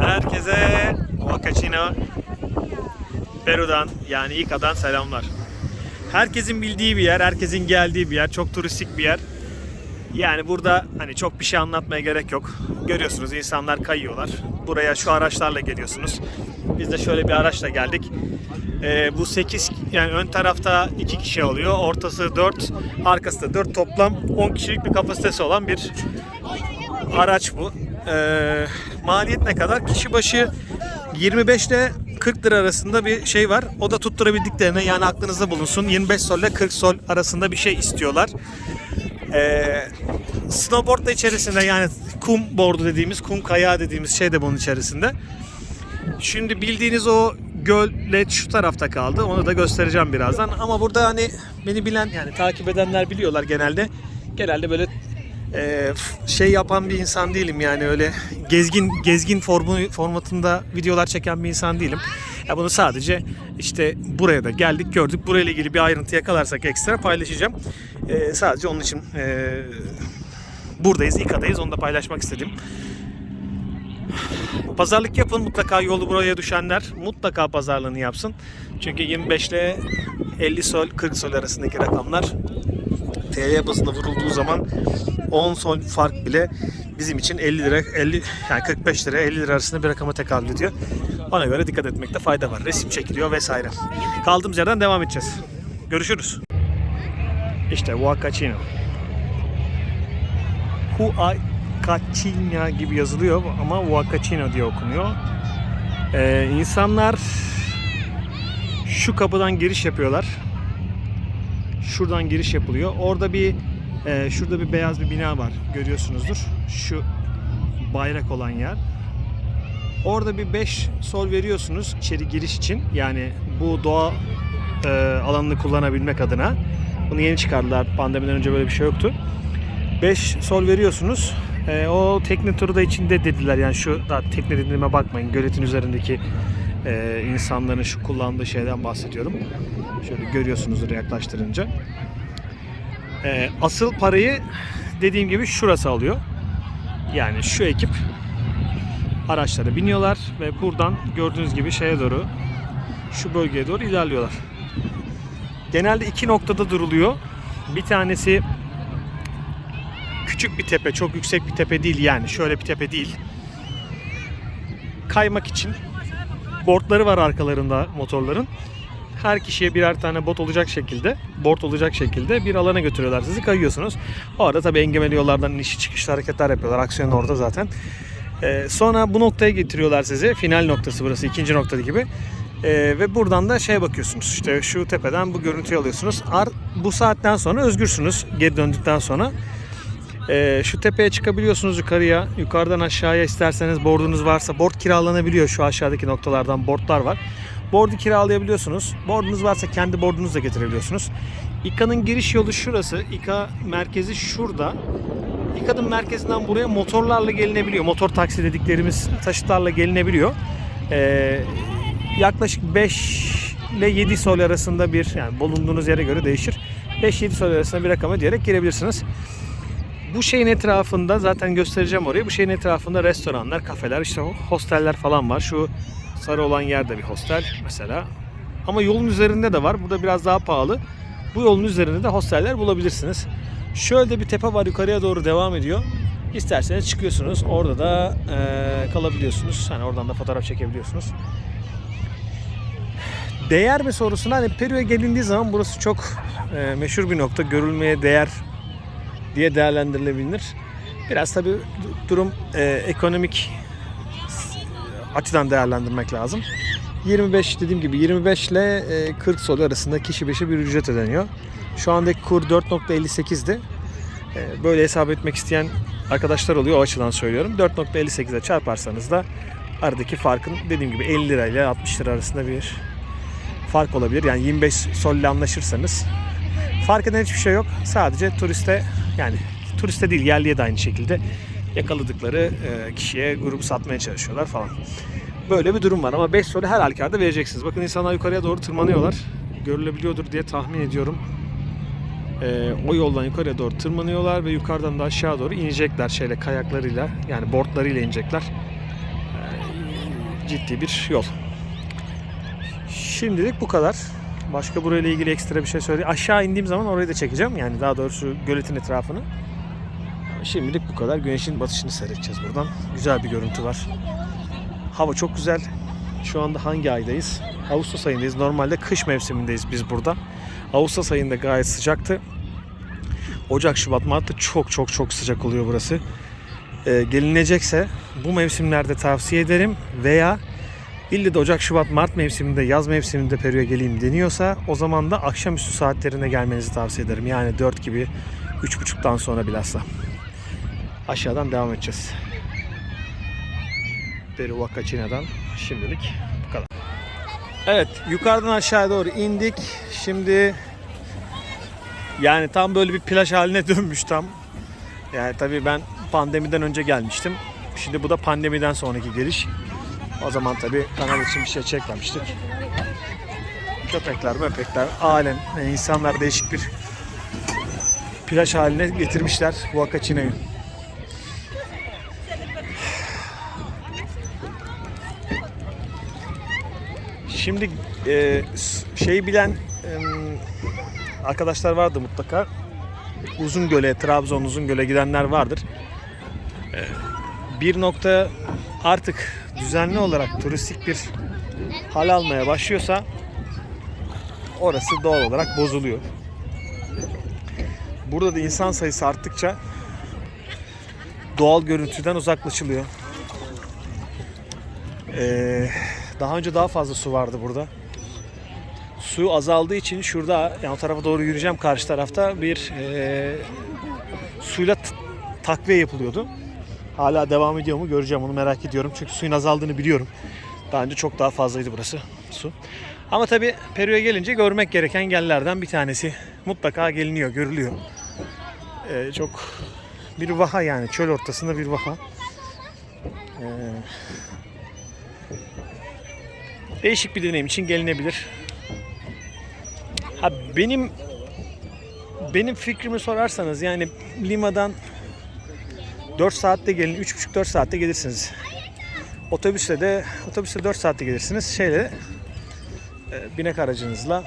Herkese Wakachino Peru'dan yani İKA'dan selamlar. Herkesin bildiği bir yer, herkesin geldiği bir yer, çok turistik bir yer. Yani burada hani çok bir şey anlatmaya gerek yok. Görüyorsunuz insanlar kayıyorlar. Buraya şu araçlarla geliyorsunuz. Biz de şöyle bir araçla geldik. Ee, bu 8 yani ön tarafta 2 kişi oluyor. Ortası 4, arkası da 4 toplam 10 kişilik bir kapasitesi olan bir araç bu. Ee, maliyet ne kadar? Kişi başı 25 ile 40 lira arasında bir şey var. O da tutturabildiklerine yani aklınızda bulunsun. 25 sol ile 40 sol arasında bir şey istiyorlar. Ee, snowboard da içerisinde yani kum boardu dediğimiz, kum kayağı dediğimiz şey de bunun içerisinde. Şimdi bildiğiniz o gölet şu tarafta kaldı. Onu da göstereceğim birazdan. Ama burada hani beni bilen yani takip edenler biliyorlar genelde. Genelde böyle e, şey yapan bir insan değilim yani öyle gezgin gezgin formu, formatında videolar çeken bir insan değilim. Ya bunu sadece işte buraya da geldik gördük. Burayla ilgili bir ayrıntı yakalarsak ekstra paylaşacağım. E, sadece onun için e, buradayız, İKA'dayız. Onu da paylaşmak istedim. Pazarlık yapın mutlaka yolu buraya düşenler mutlaka pazarlığını yapsın. Çünkü 25 ile 50 sol 40 sol arasındaki rakamlar TL bazında vurulduğu zaman 10 sol fark bile bizim için 50 lira 50 yani 45 lira 50 lira arasında bir rakama tekabül ediyor. Ona göre dikkat etmekte fayda var. Resim çekiliyor vesaire. Kaldığımız yerden devam edeceğiz. Görüşürüz. İşte Huacachino. Huacachina gibi yazılıyor ama Huacachino diye okunuyor. Ee, insanlar şu kapıdan giriş yapıyorlar. Şuradan giriş yapılıyor. Orada bir e, şurada bir beyaz bir bina var. Görüyorsunuzdur. Şu bayrak olan yer. Orada bir 5 sol veriyorsunuz içeri giriş için. Yani bu doğa e, alanını kullanabilmek adına. Bunu yeni çıkardılar. Pandemiden önce böyle bir şey yoktu. 5 sol veriyorsunuz. E, o tekne turu da içinde dediler. Yani şu da tekne dediğime bakmayın. Göletin üzerindeki e, insanların şu kullandığı şeyden bahsediyorum. Şöyle görüyorsunuzdur yaklaştırınca. E, asıl parayı dediğim gibi şurası alıyor. Yani şu ekip araçlara biniyorlar ve buradan gördüğünüz gibi şeye doğru şu bölgeye doğru ilerliyorlar. Genelde iki noktada duruluyor. Bir tanesi küçük bir tepe, çok yüksek bir tepe değil yani şöyle bir tepe değil. Kaymak için boardları var arkalarında motorların. Her kişiye birer tane bot olacak şekilde, board olacak şekilde bir alana götürüyorlar sizi. Kayıyorsunuz. O arada tabii engebeli yollardan inişi çıkışlı hareketler yapıyorlar. Aksiyon orada zaten. Ee, sonra bu noktaya getiriyorlar sizi. Final noktası burası. ikinci nokta gibi. Ee, ve buradan da şeye bakıyorsunuz. İşte şu tepeden bu görüntüyü alıyorsunuz. Ar bu saatten sonra özgürsünüz. Geri döndükten sonra. Ee, şu tepeye çıkabiliyorsunuz yukarıya. Yukarıdan aşağıya isterseniz boardunuz varsa board kiralanabiliyor. Şu aşağıdaki noktalardan boardlar var. Board'u kiralayabiliyorsunuz. Boardunuz varsa kendi boardunuzu da getirebiliyorsunuz. İKA'nın giriş yolu şurası. İKA merkezi şurada. İKA'nın merkezinden buraya motorlarla gelinebiliyor. Motor taksi dediklerimiz taşıtlarla gelinebiliyor. Ee, yaklaşık 5 ile 7 sol arasında bir yani bulunduğunuz yere göre değişir. 5-7 sol arasında bir rakama diyerek girebilirsiniz. Bu şeyin etrafında zaten göstereceğim orayı. Bu şeyin etrafında restoranlar, kafeler, işte hosteller falan var. Şu sarı olan yerde bir hostel mesela. Ama yolun üzerinde de var. Burada biraz daha pahalı. Bu yolun üzerinde de hosteller bulabilirsiniz. Şöyle de bir tepe var yukarıya doğru devam ediyor. İsterseniz çıkıyorsunuz. Orada da eee, kalabiliyorsunuz. Hani oradan da fotoğraf çekebiliyorsunuz. Değer mi sorusuna hani Peru'ya gelindiği zaman burası çok eee, meşhur bir nokta. Görülmeye değer diye değerlendirilebilir. Biraz tabi durum eee, ekonomik açıdan değerlendirmek lazım. 25 dediğim gibi 25 ile e, 40 sol arasında kişi başı bir ücret ödeniyor. Şu andaki kur 4.58'di. E, Böyle hesap etmek isteyen arkadaşlar oluyor o açıdan söylüyorum. 4.58'e çarparsanız da aradaki farkın dediğim gibi 50 lira ile 60 lira arasında bir fark olabilir. Yani 25 sol ile anlaşırsanız fark eden hiçbir şey yok. Sadece turiste yani turiste değil yerliye de aynı şekilde yakaladıkları e, kişiye grubu satmaya çalışıyorlar falan. Böyle bir durum var ama 5 soru her halükarda vereceksiniz. Bakın insanlar yukarıya doğru tırmanıyorlar. Görülebiliyordur diye tahmin ediyorum. Ee, o yoldan yukarıya doğru tırmanıyorlar ve yukarıdan da aşağı doğru inecekler şeyle kayaklarıyla yani boardlarıyla inecekler. Ee, ciddi bir yol. Şimdilik bu kadar. Başka burayla ilgili ekstra bir şey söyle. Aşağı indiğim zaman orayı da çekeceğim. Yani daha doğrusu göletin etrafını. Şimdilik bu kadar. Güneşin batışını seyredeceğiz buradan. Güzel bir görüntü var. Hava çok güzel. Şu anda hangi aydayız? Ağustos ayındayız. Normalde kış mevsimindeyiz biz burada. Ağustos ayında gayet sıcaktı. Ocak, Şubat, Mart'ta çok çok çok sıcak oluyor burası. Ee, gelinecekse bu mevsimlerde tavsiye ederim veya ille de Ocak, Şubat, Mart mevsiminde, yaz mevsiminde Peru'ya geleyim deniyorsa o zaman da akşamüstü saatlerine gelmenizi tavsiye ederim. Yani 4 gibi, 3.30'dan sonra bilhassa. Aşağıdan devam edeceğiz. Peru Huacacina'dan şimdilik bu kadar. Evet yukarıdan aşağıya doğru indik. Şimdi yani tam böyle bir plaj haline dönmüş tam. Yani tabii ben pandemiden önce gelmiştim. Şimdi bu da pandemiden sonraki geliş. O zaman tabii kanal için bir şey çekmemiştik. Köpekler, möpekler, alem, yani insanlar değişik bir plaj haline getirmişler Huacacina'yı. Şimdi e, şeyi bilen em, arkadaşlar vardı mutlaka. Uzungöl'e, Trabzon Uzungöl'e gidenler vardır. E, bir nokta artık düzenli olarak turistik bir hal almaya başlıyorsa orası doğal olarak bozuluyor. Burada da insan sayısı arttıkça doğal görüntüden uzaklaşılıyor. Ee, daha önce daha fazla su vardı burada. Su azaldığı için şurada yani o tarafa doğru yürüyeceğim karşı tarafta bir e, suyla takviye yapılıyordu. Hala devam ediyor mu göreceğim onu merak ediyorum. Çünkü suyun azaldığını biliyorum. Daha önce çok daha fazlaydı burası su. Ama tabi Peru'ya gelince görmek gereken yerlerden bir tanesi. Mutlaka geliniyor, görülüyor. Ee, çok bir vaha yani çöl ortasında bir vaha. Ee, değişik bir deneyim için gelinebilir. Ha benim benim fikrimi sorarsanız yani Lima'dan 4 saatte gelin, 3,5-4 saatte gelirsiniz. Otobüsle de otobüsle 4 saatte gelirsiniz. Şeyle e, binek aracınızla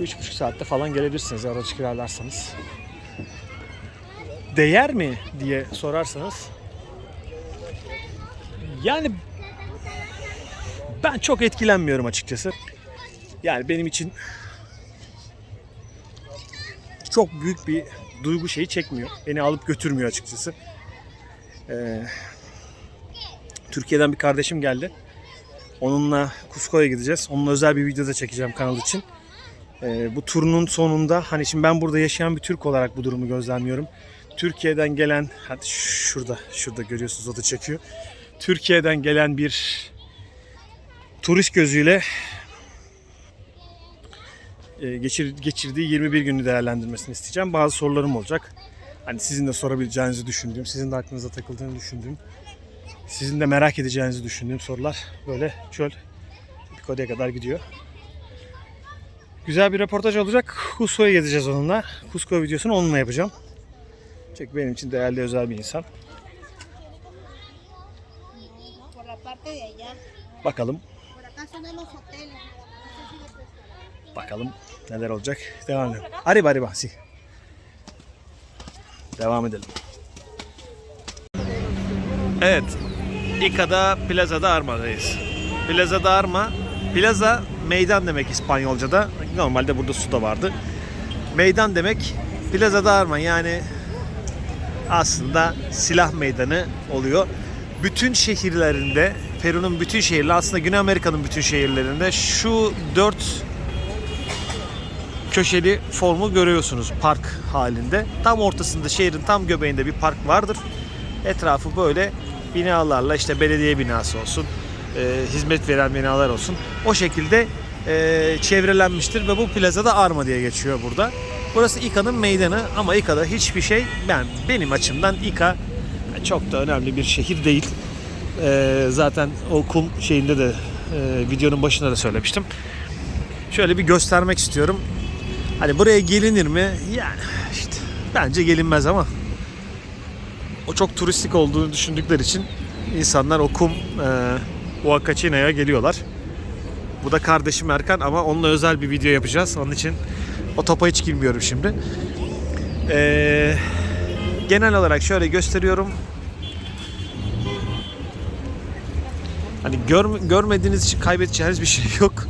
3,5 saatte falan gelebilirsiniz araç kiralarsanız. Değer mi diye sorarsanız yani ben çok etkilenmiyorum açıkçası. Yani benim için çok büyük bir duygu şeyi çekmiyor. Beni alıp götürmüyor açıkçası. Ee, Türkiye'den bir kardeşim geldi. Onunla Cusco'ya gideceğiz. Onunla özel bir video da çekeceğim kanal için. Ee, bu turunun sonunda hani şimdi ben burada yaşayan bir Türk olarak bu durumu gözlemliyorum. Türkiye'den gelen hadi şurada şurada görüyorsunuz o da çekiyor. Türkiye'den gelen bir turist gözüyle geçir, geçirdiği 21 günü değerlendirmesini isteyeceğim. Bazı sorularım olacak. Hani sizin de sorabileceğinizi düşündüğüm, sizin de aklınıza takıldığını düşündüğüm, sizin de merak edeceğinizi düşündüğüm sorular böyle çöl Pikode'ye kadar gidiyor. Güzel bir röportaj olacak. Cusco'ya gideceğiz onunla. Cusco videosunu onunla yapacağım. Çünkü benim için değerli özel bir insan. Bakalım, bakalım neler olacak. Devam edelim. Arriba arriba, si. Devam edelim. Evet. İKA'da Plaza'da Arma'dayız. Plaza'da Arma. Plaza meydan demek İspanyolca'da. Normalde burada su da vardı. Meydan demek Plaza'da Arma yani aslında silah meydanı oluyor. Bütün şehirlerinde Peru'nun bütün şehirleri aslında Güney Amerika'nın bütün şehirlerinde şu dört köşeli formu görüyorsunuz park halinde. Tam ortasında şehrin tam göbeğinde bir park vardır. Etrafı böyle binalarla işte belediye binası olsun, e, hizmet veren binalar olsun. O şekilde e, çevrelenmiştir ve bu plazada Arma diye geçiyor burada. Burası İKA'nın meydanı ama İKA'da hiçbir şey ben benim açımdan İKA çok da önemli bir şehir değil. E, zaten o kum şeyinde de e, videonun başında da söylemiştim. Şöyle bir göstermek istiyorum. Hani buraya gelinir mi? Yani işte bence gelinmez ama o çok turistik olduğunu düşündükleri için insanlar o kum e, Huacachina'ya geliyorlar. Bu da kardeşim Erkan ama onunla özel bir video yapacağız. Onun için o topa hiç girmiyorum şimdi. Ee, genel olarak şöyle gösteriyorum. Hani gör, görmediğiniz için kaybedeceğiniz bir şey yok.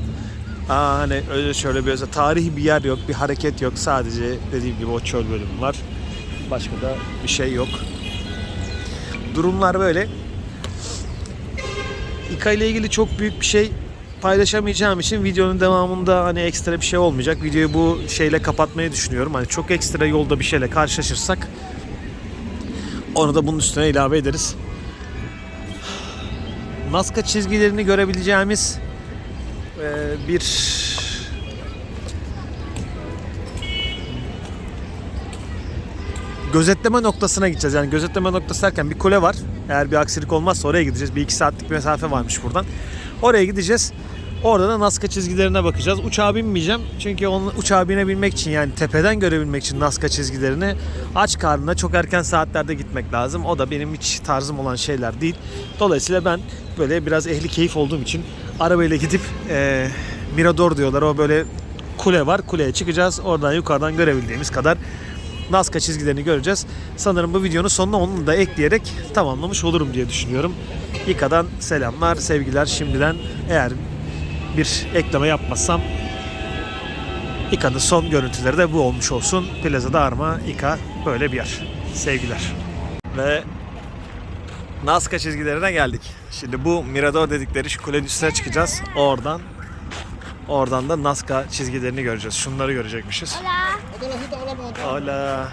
Aa, hani öyle şöyle bir özel tarihi bir yer yok, bir hareket yok. Sadece dediğim gibi o çöl bölümü var. Başka da bir şey yok. Durumlar böyle. İKA ile ilgili çok büyük bir şey paylaşamayacağım için videonun devamında hani ekstra bir şey olmayacak. Videoyu bu şeyle kapatmayı düşünüyorum. Hani çok ekstra yolda bir şeyle karşılaşırsak onu da bunun üstüne ilave ederiz. Nazca çizgilerini görebileceğimiz eee, bir gözetleme noktasına gideceğiz. Yani gözetleme noktası derken bir kule var. Eğer bir aksilik olmazsa oraya gideceğiz. Bir iki saatlik bir mesafe varmış buradan. Oraya gideceğiz. Orada da Nazca çizgilerine bakacağız. Uçağa binmeyeceğim. Çünkü onun uçağa binebilmek için yani tepeden görebilmek için Nazca çizgilerini aç karnına çok erken saatlerde gitmek lazım. O da benim hiç tarzım olan şeyler değil. Dolayısıyla ben böyle biraz ehli keyif olduğum için arabayla gidip eee Mirador diyorlar. O böyle kule var. Kuleye çıkacağız. Oradan yukarıdan görebildiğimiz kadar Nazca çizgilerini göreceğiz. Sanırım bu videonun sonuna onu da ekleyerek tamamlamış olurum diye düşünüyorum. İKA'dan selamlar, sevgiler şimdiden. Eğer bir ekleme yapmazsam İKA'nın son görüntüleri de bu olmuş olsun. Plaza'da Arma, İKA böyle bir yer. Sevgiler. Ve Nazca çizgilerine geldik. Şimdi bu Mirador dedikleri şu kulenin üstüne çıkacağız. Oradan oradan da Nazca çizgilerini göreceğiz. Şunları görecekmişiz. Hola.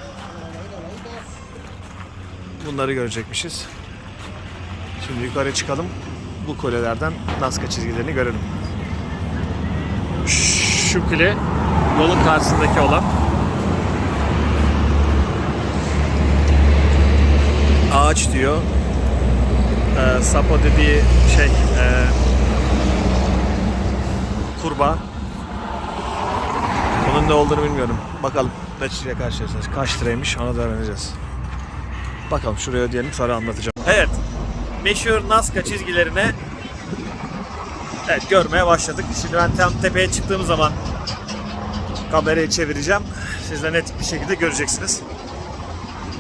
Bunları görecekmişiz. Şimdi yukarı çıkalım. Bu kulelerden Nazca çizgilerini görelim. Şu yolun karşısındaki olan. Ağaç diyor. Ee, sapo dediği şey ee, kurbağa. Onun ne olduğunu bilmiyorum. Bakalım kaç liraya karşılaşacağız. Kaç liraymış onu da öğreneceğiz. Bakalım şuraya ödeyelim sonra anlatacağım. Evet. Meşhur Nazca çizgilerine evet, görmeye başladık. Şimdi ben tam tepeye çıktığım zaman kamerayı çevireceğim. Siz de net bir şekilde göreceksiniz.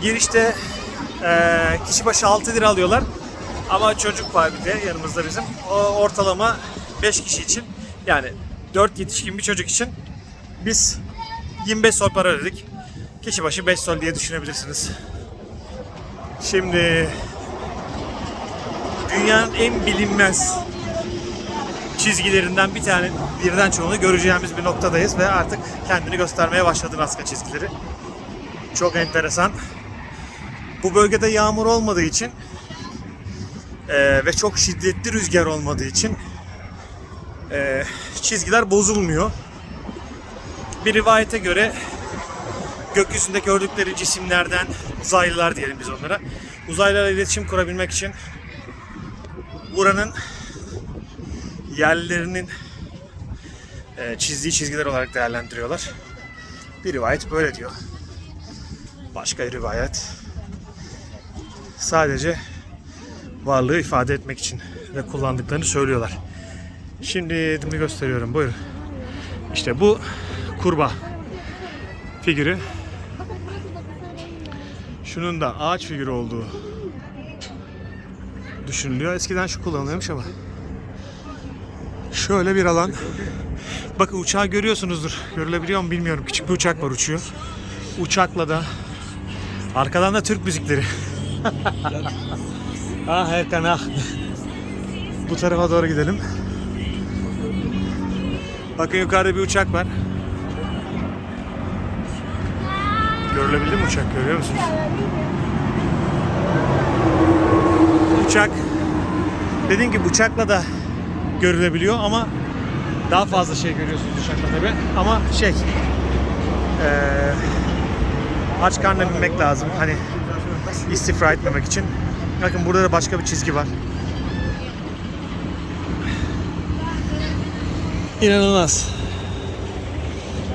Girişte eee kişi başı 6 lira alıyorlar. Ama çocuk var bir de yanımızda bizim. O ortalama 5 kişi için yani 4 yetişkin bir çocuk için biz 25 sol para ödedik. Kişi başı 5 sol diye düşünebilirsiniz. Şimdi dünyanın en bilinmez çizgilerinden bir tane birden çoğunu göreceğimiz bir noktadayız ve artık kendini göstermeye başladı Nazca çizgileri. Çok enteresan. Bu bölgede yağmur olmadığı için eee, ve çok şiddetli rüzgar olmadığı için eee, çizgiler bozulmuyor. Bir rivayete göre gökyüzünde gördükleri cisimlerden uzaylılar diyelim biz onlara. Uzaylılarla iletişim kurabilmek için buranın yerlerinin e, çizdiği çizgiler olarak değerlendiriyorlar. Bir rivayet böyle diyor. Başka bir rivayet sadece varlığı ifade etmek için ve kullandıklarını söylüyorlar. Şimdi şimdi gösteriyorum. Buyurun. İşte bu kurbağa figürü. Şunun da ağaç figürü olduğu düşünülüyor. Eskiden şu kullanılıyormuş ama. Şöyle bir alan. Bakın uçağı görüyorsunuzdur. Görülebiliyor mu bilmiyorum. Küçük bir uçak var uçuyor. Uçakla da arkadan da Türk müzikleri. ah Erkan ah. Bu tarafa doğru gidelim. Bakın yukarıda bir uçak var. Görülebildi mi uçak görüyor musunuz? Uçak dediğim gibi uçakla da görülebiliyor ama daha fazla şey görüyorsunuz uçakla tabi ama şey eee aç karnına binmek lazım hani istifra etmemek için. Bakın burada da başka bir çizgi var. İnanılmaz.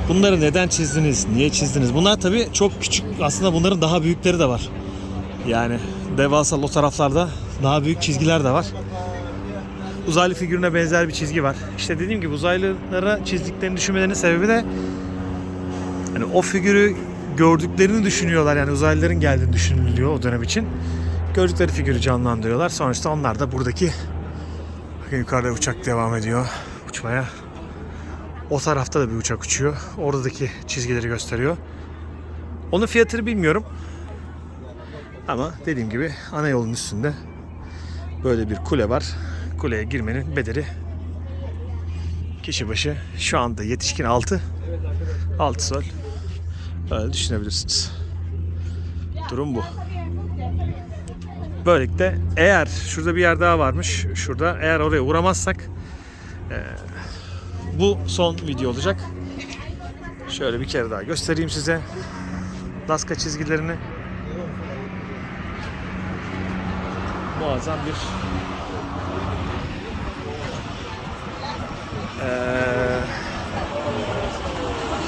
Bunları neden çizdiniz? Niye çizdiniz? Bunlar tabii çok küçük. Aslında bunların daha büyükleri de var. Yani devasa o taraflarda daha büyük çizgiler de var. Uzaylı figürüne benzer bir çizgi var. İşte dediğim gibi uzaylılara çizdiklerini düşünmelerinin sebebi de hani o figürü gördüklerini düşünüyorlar. Yani uzaylıların geldiğini düşünülüyor o dönem için. Gördükleri figürü canlandırıyorlar. Sonuçta onlar da buradaki bakın yukarıda uçak devam ediyor uçmaya. O tarafta da bir uçak uçuyor. Oradaki çizgileri gösteriyor. Onun fiyatını bilmiyorum. Ama dediğim gibi ana yolun üstünde böyle bir kule var. Kuleye girmenin bedeli kişi başı şu anda yetişkin 6 6 sol. Öyle düşünebilirsiniz. Durum bu. Böylelikle eğer şurada bir yer daha varmış. Şurada eğer oraya uğramazsak eee, bu son video olacak. Şöyle bir kere daha göstereyim size. Nazca çizgilerini. Muazzam bir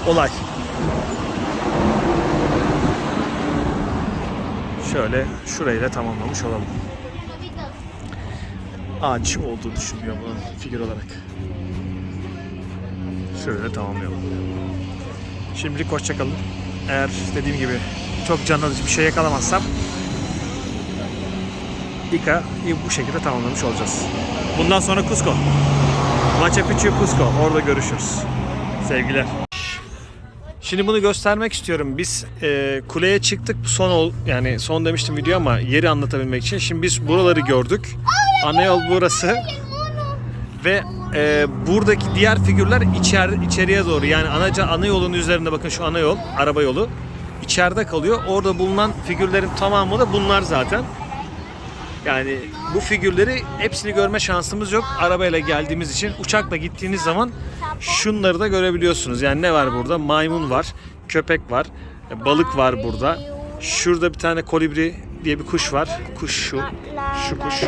olay. Şöyle şurayı da tamamlamış olalım. Ağaç olduğu düşünülüyor bunun figür olarak. Şöyle tamamlayalım. Şimdilik hoşçakalın. Eğer dediğim gibi çok can alıcı bir şey yakalamazsam İKa'yı bu şekilde tamamlamış olacağız. Bundan sonra Cusco. Machu Picchu Cusco. Orada görüşürüz. Sevgiler. Şimdi bunu göstermek istiyorum. Biz e, kuleye çıktık. Son ol, yani son demiştim video ama yeri anlatabilmek için. Şimdi biz buraları gördük. Ana yol burası. Ve e, buradaki diğer figürler içer, içeriye doğru. Yani anaca ana yolun üzerinde bakın şu ana yol, araba yolu içeride kalıyor. Orada bulunan figürlerin tamamı da bunlar zaten. Yani bu figürleri hepsini görme şansımız yok. Arabayla geldiğimiz için uçakla gittiğiniz zaman şunları da görebiliyorsunuz. Yani ne var burada? Maymun var, köpek var, balık var burada. Şurada bir tane kolibri diye bir kuş var. Kuş şu, şu kuş.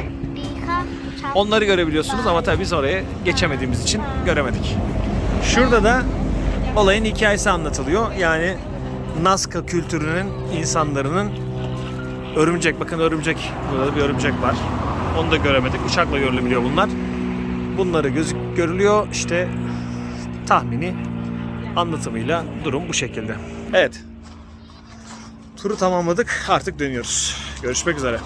Onları görebiliyorsunuz ama tabii biz oraya geçemediğimiz için göremedik. Şurada da olayın hikayesi anlatılıyor. Yani Nazca kültürünün insanların örümcek bakın örümcek burada da bir örümcek var. Onu da göremedik. Uçakla görülebiliyor bunlar. Bunları gözük görülüyor. İşte tahmini anlatımıyla durum bu şekilde. Evet. Turu tamamladık. Artık dönüyoruz. Görüşmek üzere.